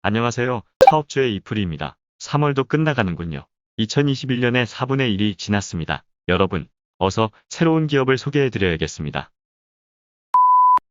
안녕하세요. 사업주의 이프리입니다. 3월도 끝나가는군요. 2021년의 4분의 1이 지났습니다. 여러분, 어서 새로운 기업을 소개해드려야겠습니다.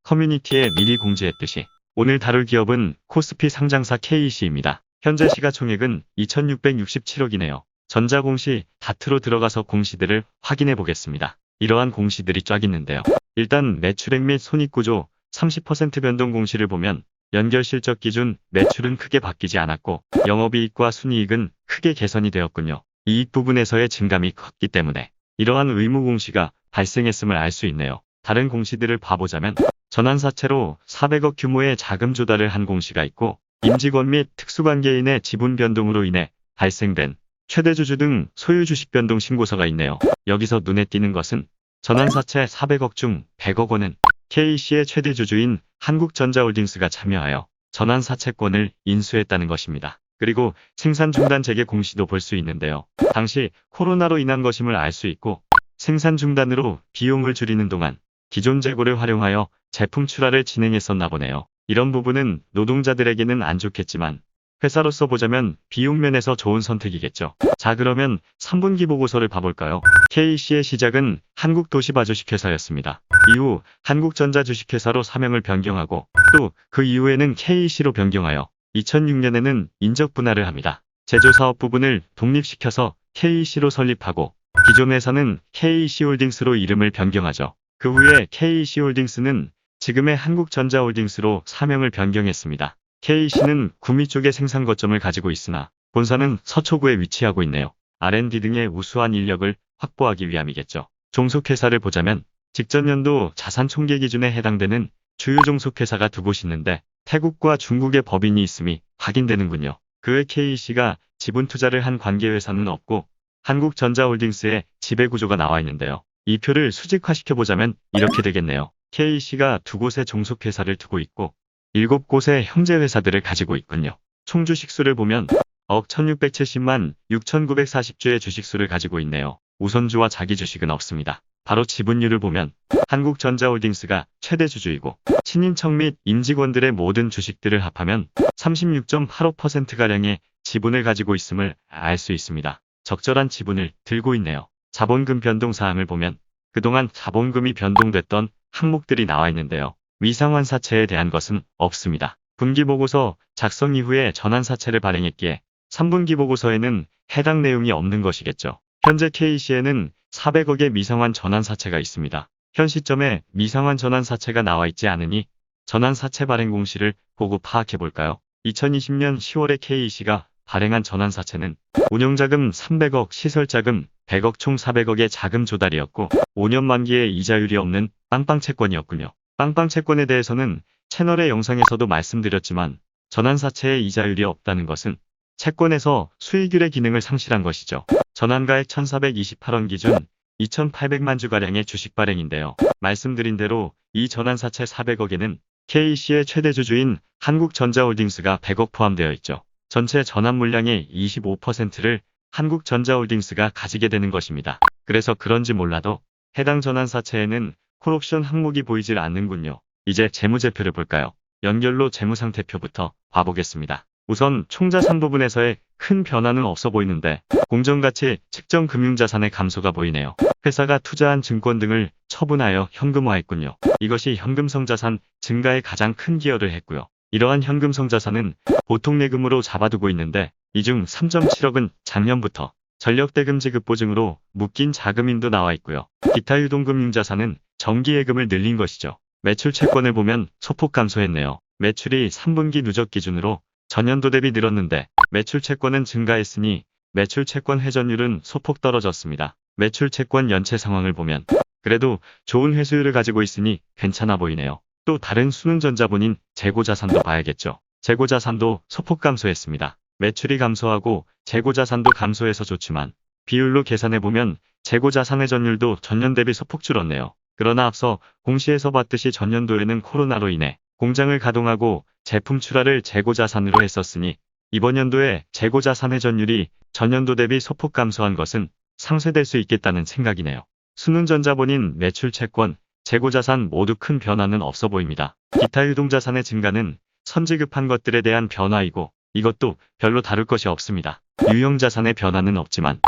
커뮤니티에 미리 공지했듯이 오늘 다룰 기업은 코스피 상장사 KEC입니다. 현재 시가총액은 2667억이네요. 전자공시 다트로 들어가서 공시들을 확인해 보겠습니다. 이러한 공시들이 쫙 있는데요. 일단 매출액 및 손익구조 30% 변동 공시를 보면 연결 실적 기준 매출은 크게 바뀌지 않았고 영업이익과 순이익은 크게 개선이 되었군요. 이익 부분에서의 증감이 컸기 때문에 이러한 의무 공시가 발생했음을 알 수 있네요. 다른 공시들을 봐보자면 전환사채로 400억 규모의 자금 조달을 한 공시가 있고 임직원 및 특수관계인의 지분 변동으로 인해 발생된 최대 주주 등 소유 주식 변동 신고서가 있네요. 여기서 눈에 띄는 것은 전환사채 400억 중 100억 원은 KC의 최대 주주인 한국전자홀딩스가 참여하여 전환사채권을 인수했다는 것입니다. 그리고 생산 중단 재개 공시도 볼 수 있는데요. 당시 코로나로 인한 것임을 알 수 있고 생산 중단으로 비용을 줄이는 동안 기존 재고를 활용하여 제품 출하를 진행했었나 보네요. 이런 부분은 노동자들에게는 안 좋겠지만 회사로서 보자면 비용 면에서 좋은 선택이겠죠. 자 그러면 3분기 보고서를 봐볼까요? KC의 시작은 한국도시바 주식회사였습니다. 이후 한국전자 주식회사로 사명을 변경하고 또 그 이후에는 KEC로 변경하여 2006년에는 인적 분할을 합니다. 제조사업 부분을 독립시켜서 KEC로 설립하고 기존 회사는 KEC홀딩스로 이름을 변경하죠. 그 후에 KEC홀딩스는 지금의 한국전자홀딩스로 사명을 변경했습니다. KEC는 구미 쪽에 생산 거점을 가지고 있으나 본사는 서초구에 위치하고 있네요. R&D 등의 우수한 인력을 확보하기 위함이겠죠. 종속회사를 보자면 직전 연도 자산 총계 기준에 해당되는 주요 종속회사가 두 곳 있는데 태국과 중국의 법인이 있음이 확인되는군요. 그외 KEC가 지분 투자를 한 관계회사는 없고 한국전자홀딩스의 지배구조가 나와 있는데요. 이 표를 수직화시켜보자면 이렇게 되겠네요. KEC가 두 곳의 종속회사를 두고 있고 일곱 곳의 형제 회사들을 가지고 있군요. 총 주식수를 보면 억 1670만 6940주의 주식수를 가지고 있네요. 우선주와 자기 주식은 없습니다. 바로 지분율을 보면 한국전자홀딩스가 최대 주주이고 친인척 및 임직원들의 모든 주식들을 합하면 36.85%가량의 지분을 가지고 있음을 알 수 있습니다. 적절한 지분을 들고 있네요. 자본금 변동 사항을 보면 그동안 자본금이 변동됐던 항목들이 나와 있는데요. 위상환 사채에 대한 것은 없습니다. 분기보고서 작성 이후에 전환 사채를 발행했기에 3분기 보고서에는 해당 내용이 없는 것이겠죠. 현재 KC에는 400억의 미상환 전환 사채가 있습니다. 현 시점에 미상환 전환 사채가 나와 있지 않으니 전환 사채 발행 공시를 보고 파악해 볼까요? 2020년 10월에 KEC가 발행한 전환 사채는 운용자금 300억, 시설자금 100억 총 400억의 자금 조달이었고 5년 만기에 이자율이 없는 빵빵 채권이었군요. 빵빵 채권에 대해서는 채널의 영상에서도 말씀드렸지만 전환사채에 이자율이 없다는 것은 채권에서 수익률의 기능을 상실한 것이죠. 전환가액 1428원 기준 2800만 주가량의 주식 발행인데요. 말씀드린 대로 이 전환사채 400억에는 KEC의 최대 주주인 한국전자홀딩스가 100억 포함되어 있죠. 전체 전환 물량의 25%를 한국전자홀딩스가 가지게 되는 것입니다. 그래서 그런지 몰라도 해당 전환사채에는 콜옵션 항목이 보이질 않는군요. 이제 재무제표를 볼까요? 연결로 재무상태표부터 봐보겠습니다. 우선 총자산 부분에서의 큰 변화는 없어 보이는데 공정가치 측정 금융자산의 감소가 보이네요. 회사가 투자한 증권 등을 처분하여 현금화했군요. 이것이 현금성자산 증가에 가장 큰 기여를 했고요. 이러한 현금성자산은 보통 예금으로 잡아두고 있는데 이 중 3.7억은 작년부터 전력대금 지급 보증으로 묶인 자금인도 나와 있고요. 기타 유동금융자산은 정기예금을 늘린 것이죠. 매출 채권을 보면 소폭 감소했네요. 매출이 3분기 누적 기준으로 전년도 대비 늘었는데 매출 채권은 증가했으니 매출 채권 회전율은 소폭 떨어졌습니다. 매출 채권 연체 상황을 보면 그래도 좋은 회수율을 가지고 있으니 괜찮아 보이네요. 또 다른 수능전자본인 재고자산도 봐야겠죠. 재고자산도 소폭 감소했습니다. 매출이 감소하고 재고자산도 감소해서 좋지만 비율로 계산해보면 재고자산 회전율도 전년 대비 소폭 줄었네요. 그러나 앞서 공시에서 봤듯이 전년도에는 코로나로 인해 공장을 가동하고 제품 출하를 재고자산으로 했었으니 이번 연도에 재고자산 회전율이 전년도 대비 소폭 감소한 것은 상쇄될 수 있겠다는 생각이네요. 수능전자본인 매출 채권, 재고자산 모두 큰 변화는 없어 보입니다. 기타 유동자산의 증가는 선지급한 것들에 대한 변화이고 이것도 별로 다룰 것이 없습니다. 유형자산의 변화는 없지만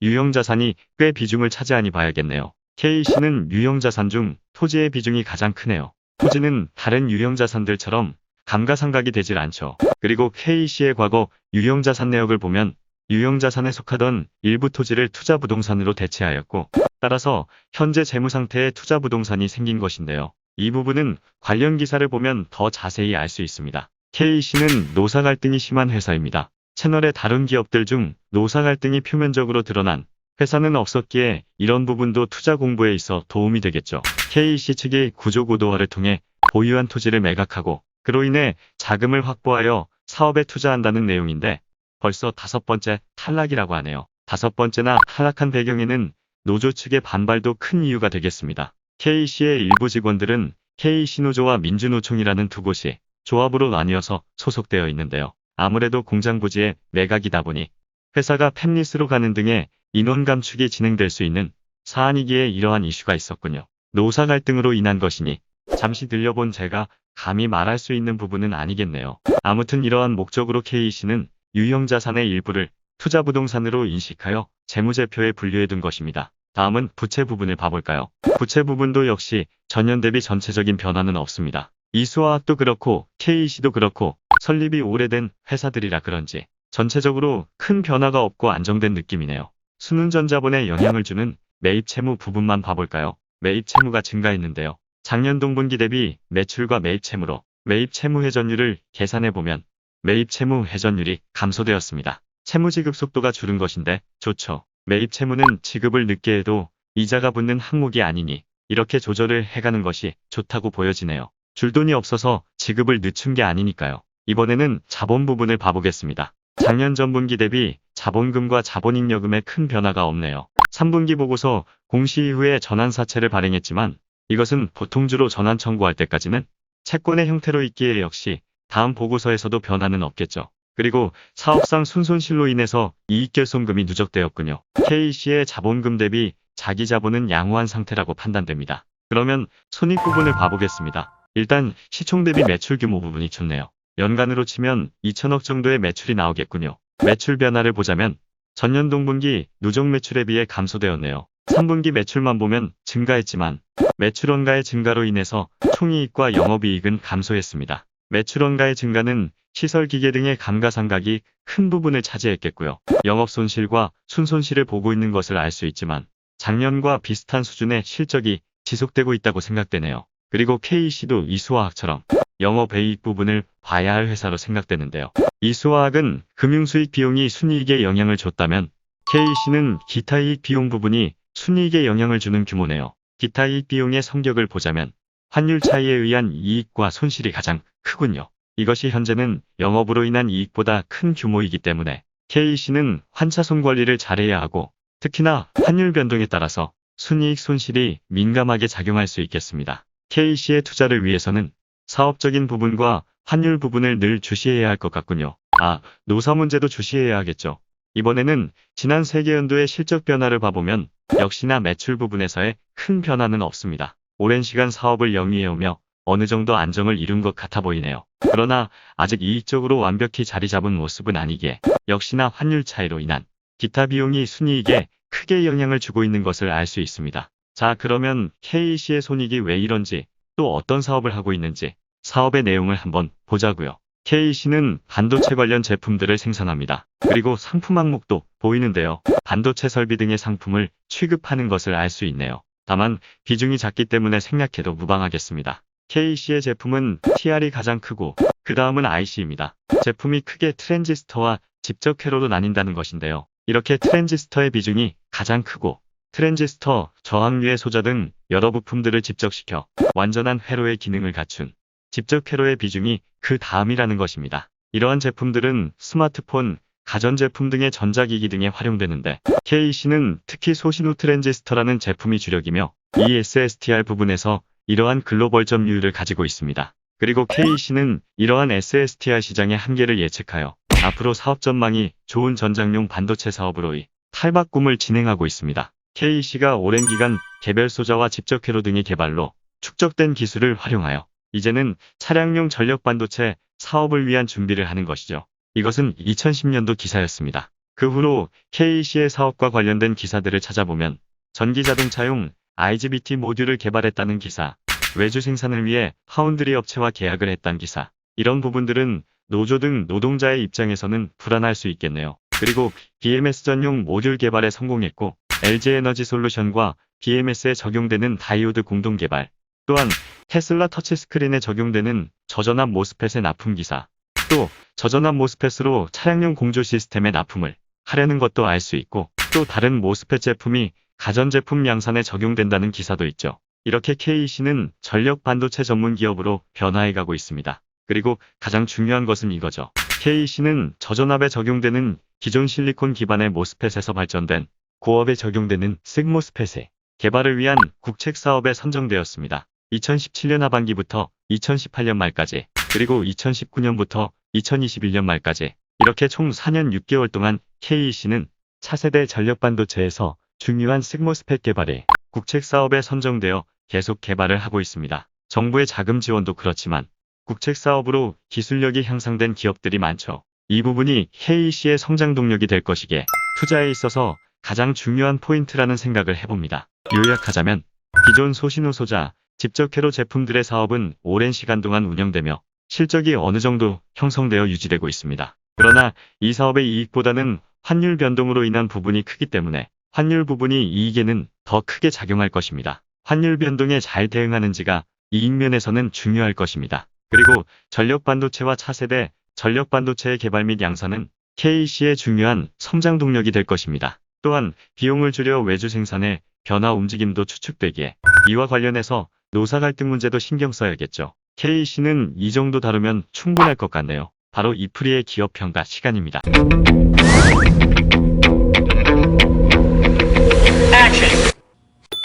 유형자산이 꽤 비중을 차지하니 봐야겠네요. KC는 유형자산 중 토지의 비중이 가장 크네요. 토지는 다른 유형자산들처럼 감가상각이 되질 않죠. 그리고 KC의 과거 유형자산 내역을 보면 유형자산에 속하던 일부 토지를 투자부동산으로 대체하였고 따라서 현재 재무상태에 투자부동산이 생긴 것인데요. 이 부분은 관련 기사를 보면 더 자세히 알 수 있습니다. KC는 노사 갈등이 심한 회사입니다. 채널의 다른 기업들 중 노사 갈등이 표면적으로 드러난 회사는 없었기에 이런 부분도 투자 공부에 있어 도움이 되겠죠. KC 측이 구조 고도화를 통해 보유한 토지를 매각하고 그로 인해 자금을 확보하여 사업에 투자한다는 내용인데 벌써 다섯 번째 탈락이라고 하네요. 다섯 번째나 탈락한 배경에는 노조 측의 반발도 큰 이유가 되겠습니다. KC의 일부 직원들은 KC노조와 민주노총이라는 두 곳이 조합으로 나뉘어서 소속되어 있는데요. 아무래도 공장 부지의 매각이다 보니 회사가 팹리스로 가는 등의 인원 감축이 진행될 수 있는 사안이기에 이러한 이슈가 있었군요. 노사 갈등으로 인한 것이니 잠시 들려본 제가 감히 말할 수 있는 부분은 아니겠네요. 아무튼 이러한 목적으로 KC는 유형 자산의 일부를 투자 부동산으로 인식하여 재무제표에 분류해둔 것입니다. 다음은 부채 부분을 봐볼까요? 부채 부분도 역시 전년 대비 전체적인 변화는 없습니다. 이수화학도 그렇고 KC도 그렇고 설립이 오래된 회사들이라 그런지 전체적으로 큰 변화가 없고 안정된 느낌이네요. 수능전자본에 영향을 주는 매입 채무 부분만 봐볼까요? 매입 채무가 증가했는데요. 작년 동분기 대비 매출과 매입 채무로 매입 채무 회전율을 계산해보면 매입 채무 회전율이 감소되었습니다. 채무 지급 속도가 줄은 것인데 좋죠. 매입 채무는 지급을 늦게 해도 이자가 붙는 항목이 아니니 이렇게 조절을 해가는 것이 좋다고 보여지네요. 줄 돈이 없어서 지급을 늦춘 게 아니니까요. 이번에는 자본 부분을 봐보겠습니다. 작년 전분기 대비 자본금과 자본잉여금에 큰 변화가 없네요. 3분기 보고서 공시 이후에 전환사채를 발행했지만 이것은 보통주로 전환 청구할 때까지는 채권의 형태로 있기에 역시 다음 보고서에서도 변화는 없겠죠. 그리고 사업상 순손실로 인해서 이익결손금이 누적되었군요. KC의 자본금 대비 자기 자본은 양호한 상태라고 판단됩니다. 그러면 손익 부분을 봐보겠습니다. 일단 시총 대비 매출 규모 부분이 좋네요. 연간으로 치면 2천억 정도의 매출이 나오겠군요. 매출 변화를 보자면 전년 동분기 누적 매출에 비해 감소되었네요. 3분기 매출만 보면 증가했지만 매출 원가의 증가로 인해서 총이익과 영업이익은 감소했습니다. 매출 원가의 증가는 시설 기계 등의 감가상각이 큰 부분을 차지했겠고요. 영업 손실과 순손실을 보고 있는 것을 알 수 있지만 작년과 비슷한 수준의 실적이 지속되고 있다고 생각되네요. 그리고 KC도 이수화학처럼 영업이익 부분을 봐야 할 회사로 생각되는데요. 이수화학은 금융수익 비용이 순이익에 영향을 줬다면 KC는 기타 이익 비용 부분이 순이익에 영향을 주는 규모네요. 기타 이익 비용의 성격을 보자면 환율 차이에 의한 이익과 손실이 가장 크군요. 이것이 현재는 영업으로 인한 이익보다 큰 규모이기 때문에 KC는 환차손 관리를 잘해야 하고 특히나 환율 변동에 따라서 순이익 손실이 민감하게 작용할 수 있겠습니다. KC의 투자를 위해서는 사업적인 부분과 환율 부분을 늘 주시해야 할 것 같군요. 아, 노사 문제도 주시해야 하겠죠. 이번에는 지난 세계연도의 실적 변화를 봐보면 역시나 매출 부분에서의 큰 변화는 없습니다. 오랜 시간 사업을 영위해오며 어느 정도 안정을 이룬 것 같아 보이네요. 그러나 아직 이익적으로 완벽히 자리 잡은 모습은 아니기에 역시나 환율 차이로 인한 기타 비용이 순이익에 크게 영향을 주고 있는 것을 알 수 있습니다. 자 그러면 KC의 손익이 왜 이런지 또 어떤 사업을 하고 있는지 사업의 내용을 한번 보자고요. KC는 반도체 관련 제품들을 생산합니다. 그리고 상품 항목도 보이는데요. 반도체 설비 등의 상품을 취급하는 것을 알 수 있네요. 다만 비중이 작기 때문에 생략해도 무방하겠습니다. KC의 제품은 TR이 가장 크고 그 다음은 IC입니다. 제품이 크게 트랜지스터와 직접 회로로 나뉜다는 것인데요. 이렇게 트랜지스터의 비중이 가장 크고 트랜지스터, 저항유의 소자 등 여러 부품들을 집적시켜 완전한 회로의 기능을 갖춘 직접 회로의 비중이 그 다음이라는 것입니다. 이러한 제품들은 스마트폰, 가전제품 등의 전자기기 등에 활용되는데 KC는 특히 소신호 트랜지스터라는 제품이 주력이며 이 SSTR 부분에서 이러한 글로벌 점유율을 가지고 있습니다. 그리고 KC는 이러한 SSTR 시장의 한계를 예측하여 앞으로 사업 전망이 좋은 전장용 반도체 사업으로의 탈박 꿈을 진행하고 있습니다. KEC가 오랜 기간 개별 소자와 직접 회로 등의 개발로 축적된 기술을 활용하여 이제는 차량용 전력 반도체 사업을 위한 준비를 하는 것이죠. 이것은 2010년도 기사였습니다. 그 후로 KEC의 사업과 관련된 기사들을 찾아보면 전기 자동차용 IGBT 모듈을 개발했다는 기사, 외주 생산을 위해 파운드리 업체와 계약을 했다는 기사, 이런 부분들은 노조 등 노동자의 입장에서는 불안할 수 있겠네요. 그리고 BMS 전용 모듈 개발에 성공했고 LG 에너지 솔루션과 BMS에 적용되는 다이오드 공동 개발, 또한 테슬라 터치스크린에 적용되는 저전압 모스펫의 납품 기사, 또 저전압 모스펫으로 차량용 공조 시스템의 납품을 하려는 것도 알 수 있고 또 다른 모스펫 제품이 가전제품 양산에 적용된다는 기사도 있죠. 이렇게 KEC는 전력 반도체 전문 기업으로 변화해 가고 있습니다. 그리고 가장 중요한 것은 이거죠. KEC는 저전압에 적용되는 기존 실리콘 기반의 모스펫에서 발전된 고업에 적용되는 섹모스펫의 개발을 위한 국책 사업에 선정되었습니다. 2017년 하반기부터 2018년 말까지 그리고 2019년부터 2021년 말까지 이렇게 총 4년 6개월 동안 KEC는 차세대 전력 반도체에서 중요한 섹모스펫 개발에 국책 사업에 선정되어 계속 개발을 하고 있습니다. 정부의 자금 지원도 그렇지만 국책 사업으로 기술력이 향상된 기업들이 많죠. 이 부분이 KEC의 성장 동력이 될 것이기에 투자에 있어서 가장 중요한 포인트라는 생각을 해봅니다. 요약하자면 기존 소신호 소자, 직접 회로 제품들의 사업은 오랜 시간 동안 운영되며 실적이 어느 정도 형성되어 유지되고 있습니다. 그러나 이 사업의 이익보다는 환율 변동으로 인한 부분이 크기 때문에 환율 부분이 이익에는 더 크게 작용할 것입니다. 환율 변동에 잘 대응하는지가 이익 면에서는 중요할 것입니다. 그리고 전력 반도체와 차세대 전력 반도체의 개발 및 양산은 KEC의 중요한 성장 동력이 될 것입니다. 또한 비용을 줄여 외주 생산의 변화 움직임도 추측되기에 이와 관련해서 노사 갈등 문제도 신경 써야겠죠. KEC는 이 정도 다루면 충분할 것 같네요. 바로 이프리의 기업 평가 시간입니다.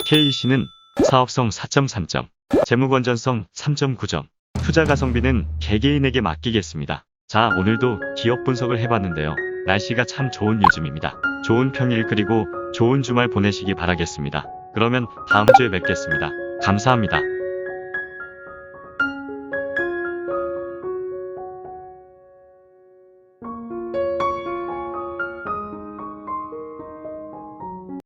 KEC는 사업성 4.3점, 재무 건전성 3.9점, 투자 가성비는 개개인에게 맡기겠습니다. 자, 오늘도 기업 분석을 해봤는데요. 날씨가 참 좋은 요즘입니다. 좋은 평일 그리고 좋은 주말 보내시기 바라겠습니다. 그러면 다음 주에 뵙겠습니다. 감사합니다.